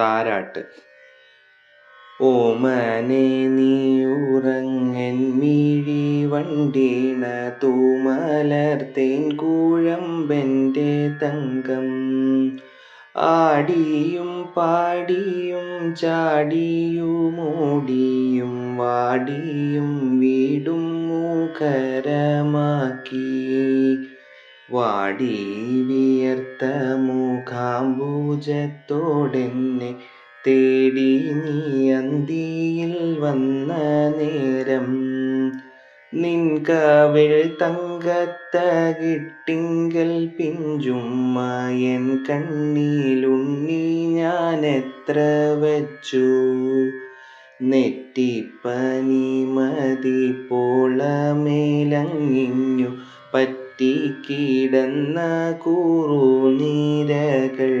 താരാട്ട്. ഓമനെ നീ ഉറങ്ങൻ മിഴി വണ്ടീണ തൂമലർത്തേൻ കൂഴമ്പന്റെ തങ്കം. ആടിയും പാടിയും ചാടിയും ഓടിയും വാടിയും വീടും മുഖരമാക്കി വാടി വിയർത്ത മുഖാംബൂജത്തോടെന്നെ തേടി നീ അന്തിയിൽ വന്ന നേരം. നിൻ കവിൾ തങ്കത്തകിട്ടിങ്കൽ പിഞ്ചുമ്മയൻ കണ്ണിലുണ്ണി ഞാൻ എത്ര വച്ചു. നെറ്റിപ്പനി മതി പോളമേലങ്ങിഞ്ഞു പറ്റിക്കിടന്ന കുറുനിരകൾ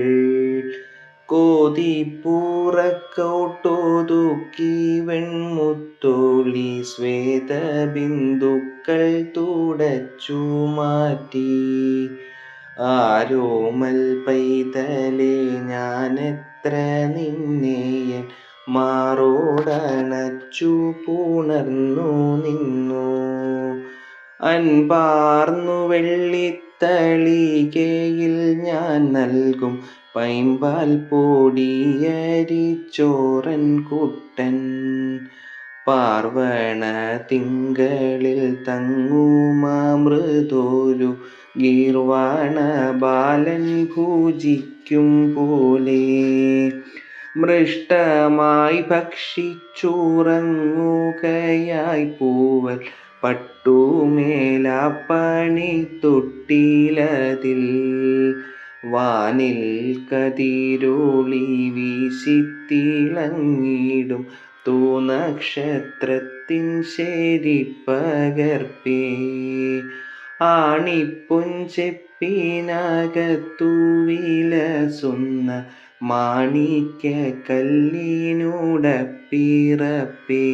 കോതിപ്പൂറക്കൗട്ടോതുക്കി വെൺമുത്തോളി ശ്വേതബിന്ദുക്കൾ തുടച്ചു മാറ്റി. ആരോമൽ പൈതലേ ഞാനെത്ര നിന്നെയൻ മാറോടണച്ചു പുണർന്നു നിന്നു. അൻപാർന്നു വെള്ളിത്തളികയിൽ ഞാൻ നൽകും പൈമ്പാൽ പൊടിയരിച്ചോറൻ കുട്ടൻ. പാർവണ തിങ്കളിൽ തങ്ങുമാമൃതോരു ഗീർവാണ ബാലൻ പൂജിക്കും പോലെ. മൃഷ്ടമായി ഭക്ഷിച്ചുറങ്ങുകയായി പൂവൽ പട്ടുമേലാപ്പണി തൊട്ടിലതിൽ വാനിൽ കതിരോളി വീശിത്തിളങ്ങിടും തൂനക്ഷത്രത്തിൻ ശരി പകർപ്പേ ആണിപ്പൊഞ്ചെപ്പിനകത്തു വിലസുന്ന മാണിക്യക്കല്ലിനുടപ്പിറപ്പേ